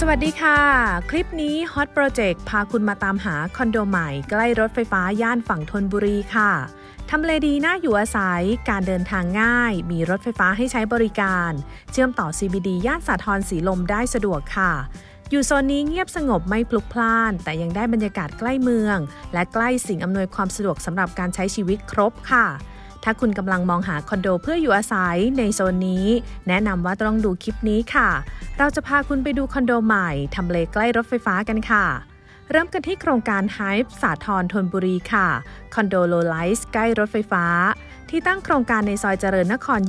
สวัสดีค่ะ คลิปนี้ Hot Project พาคุณมาตามหาคอนโดใหม่ ใกล้รถไฟฟ้าย่านฝั่งธนบุรีค่ะ ทำเลดีน่าอยู่อาศัย การเดินทางง่าย มีรถไฟฟ้าให้ใช้บริการ เชื่อมต่อ CBD ย่านสาทรสีลมได้สะดวกค่ะ อยู่โซนนี้เงียบสงบไม่พลุกพล่าน แต่ยังได้บรรยากาศใกล้เมือง และใกล้สิ่งอำนวยความสะดวกสำหรับการใช้ชีวิตครบค่ะ ถ้าคุณกำลังมองหาคอนโดเพื่ออยู่อาศัยในโซนนี้ แนะนำว่าต้องดูคลิปนี้ค่ะ เราจะพาคุณไปดูคอนโดใหม่ทำเลใกล้รถไฟฟ้ากันค่ะเริ่มกันที่โครงการ Hype สาทรธนบุรีค่ะ คอนโดโลไลส์ใกล้รถไฟฟ้า ที่ตั้งโครงการในซอยเจริญนคร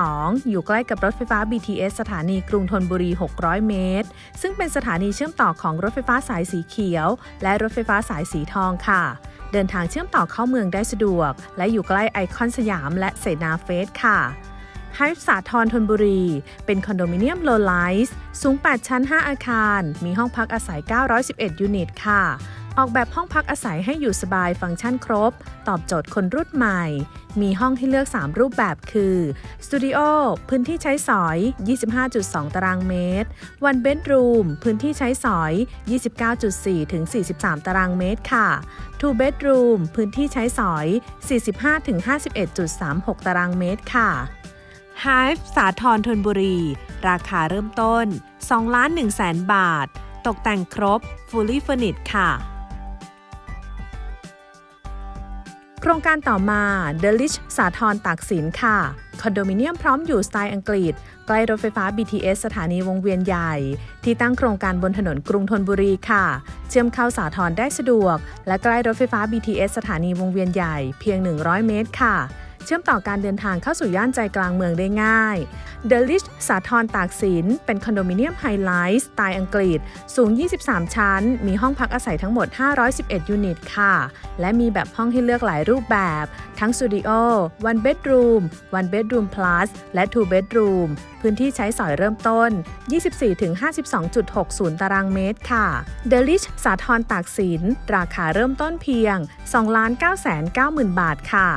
22 อยู่ใกล้กับรถไฟฟ้า BTS สถานีกรุงธนบุรี 600 เมตร ซึ่งเป็นสถานีเชื่อมต่อของรถไฟฟ้าสายสีเขียว และรถไฟฟ้าสายสีทองค่ะ เดินทางเชื่อมต่อเข้าเมืองได้สะดวก และอยู่ใกล้ไอคอนสยามและเสนาเฟสค่ะไฮฟ์สาทรธนบุรี เป็นคอนโดมิเนียมโลไลส์สูง 8 ชั้น 5 อาคาร มีห้องพักอาศัย 911 ยูนิต ค่ะ ออกแบบห้องพักอาศัยให้อยู่สบายฟังก์ชันครบ ตอบโจทย์คนรุ่นใหม่ มีห้องให้เลือก 3 รูปแบบคือสตูดิโอพื้นที่ใช้สอย 25.2 ตารางเมตรวันเบดรูมพื้นที่ใช้สอย 29.4 ถึง 43 ตารางเมตรค่ะทูเบดรูมพื้นที่ใช้สอย 45 ถึง 51.36 ตารางเมตรค่ะ Hive สาทรธนบุรี ราคาเริ่มต้น 2 ล้าน1แสนบาท ตกแต่งครบ Fully Furnished ค่ะ ครงการต่อมา The Lich สาทรตากสินค่ะ คอนโดมิเนียมพร้อมอยู่สไตล์อังกฤษ ใกล้รถไฟฟ้า BTS สถานีวงเวียนใหญ่ ที่ตั้งโครงการบนถนนกรุงธนบุรีค่ะ เชื่อมเข้าสาทรได้สะดวก และใกล้รถไฟฟ้า BTS สถานีวงเวียนใหญ่ เพียง 100 เมตรค่ะ เชื่อมต่อการเดินทางเข้าสู่ย่านใจกลางเมืองได้ง่าย The Lich สาทรตากสิน เป็นคอนโดมิเนียมไฮไลท์สไตล์อังกฤษ สูง 23 ชั้น มีห้องพักอาศัยทั้งหมด 511 ยูนิตค่ะ และมีแบบห้องให้เลือกหลายรูปแบบ ทั้งสตูดิโอ one bedroom one bedroom plus และ two bedroom พื้นที่ใช้สอยเริ่มต้น 24-52.60 ตารางเมตรค่ะ The Lich สาทรตากสิน ราคาเริ่มต้นเพียง 2,990,000 บาทค่ะ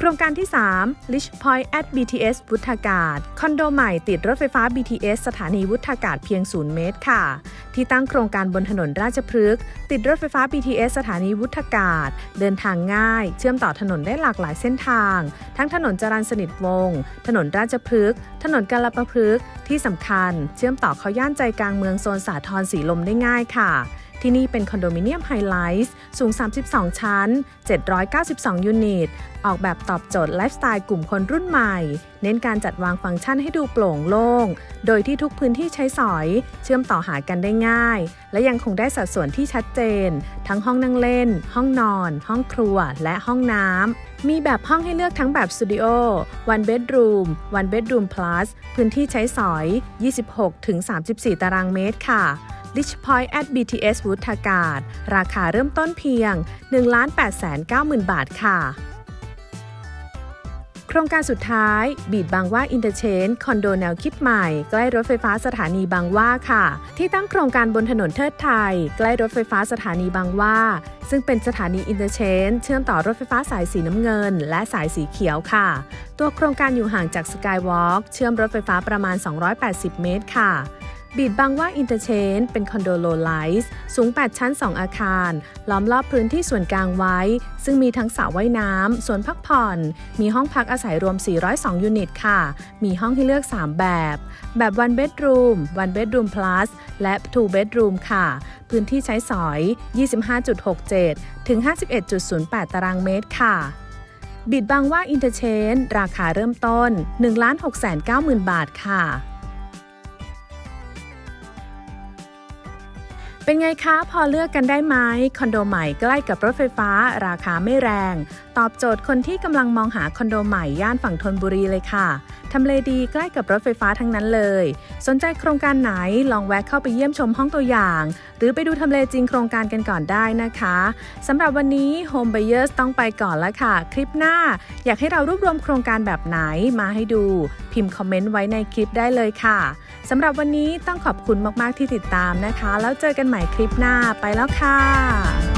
โครงการที่ 3 Rich Point at BTS วุฒากาศ คอนโดใหม่ติดรถไฟฟ้า BTS สถานีวุฒากาศเพียง 0 เมตรค่ะ ที่ตั้งโครงการบนถนนราชพฤกษ์ติดรถไฟฟ้า BTS สถานีวุฒากาศ เดินทางง่าย เชื่อมต่อถนนได้หลากหลายเส้นทาง ทั้งถนนจรัญสนิทวงศ์ถนนราชพฤกษ์ถนนกาลปะพฤกษ์ที่สำคัญ เชื่อมต่อเขาย่านใจกลางเมืองโซนสาทรสีลมได้ง่ายค่ะ ที่นี่เป็นคอนโดมิเนียมไฮไลท์สูง 32 ชั้น 792 ยูนิต ออกแบบตอบโจทย์ไลฟ์สไตล์กลุ่มคนรุ่นใหม่ เน้นการจัดวางฟังก์ชันให้ดูโปร่งโล่ง โดยที่ทุกพื้นที่ใช้สอย เชื่อมต่อหากันได้ง่าย และยังคงได้สัดส่วนที่ชัดเจน ทั้งห้องนั่งเล่น ห้องนอน ห้องครัว และห้องน้ำ มีแบบห้องให้เลือกทั้งแบบสตูดิโอ one bedroom one bedroom plus พื้นที่ใช้สอย 26-34 ตารางเมตรค่ะ Rich Point at BTS วุฒากาศ ราคาเริ่มต้นเพียง 1,890,000 บาทค่ะ โครงการสุดท้าย บีดบางว่าอินเตอร์เชนคอนโดแนวคิดใหม่ ใกล้รถไฟฟ้าสถานีบางว่าค่ะ ที่ตั้งโครงการบนถนนเทิดไทย ใกล้รถไฟฟ้าสถานีบางว่า ซึ่งเป็นสถานีอินเตอร์เชนเชื่อมต่อรถไฟฟ้าสายสีน้ำเงิน และสายสีเขียวค่ะ ตัวโครงการอยู่ห่างจากสกายวอล์กเชื่อมรถไฟฟ้าประมาณ 280 เมตรค่ะ บีดบางว่าอินเตอร์เชนเป็นคอนโดโลไลส์สูง 8 ชั้น 2 อาคาร ล้อมรอบพื้นที่ส่วนกลางไว้ ซึ่งมีทั้งสระว่ายน้ำสวนพักผ่อน มีห้องพักอาศัยรวม 402 ยูนิตค่ะ มีห้องให้เลือก 3 แบบ แบบ one bedroom one bedroom plus และ two bedroom ค่ะ พื้นที่ใช้สอย 25.67 ถึง 51.08 ตารางเมตรค่ะบิดบางว่าอินเตอร์เชนราคาเริ่มต้น 1 6 9 0 0 0บาทค่ะ เป็นไงคะ พอเลือกกันได้ไหมคอนโดใหม่ใกล้กับรถไฟฟ้า ราคาไม่แรง ตอบโจทย์คนที่กำลังมองหาคอนโดใหม่ย่านฝั่งธนบุรีเลยค่ะทำเลดีใกล้กับรถไฟฟ้าทั้งนั้นเลย สนใจโครงการไหนลองแวะเข้าไปเยี่ยมชมห้องตัวอย่าง หรือไปดูทำเลจริงโครงการกันก่อนได้นะคะสำหรับวันนี้ Home Buyers ต้องไปก่อนแล้วค่ะ คลิปหน้า อยากให้เรารวบรวมโครงการแบบไหนมาให้ดู พิมพ์คอมเมนต์ไว้ในคลิปได้เลยค่ะสำหรับวันนี้ต้องขอบคุณมากๆที่ติดตามนะคะ แล้วเจอกันใหม่คลิปหน้าไปแล้วค่ะ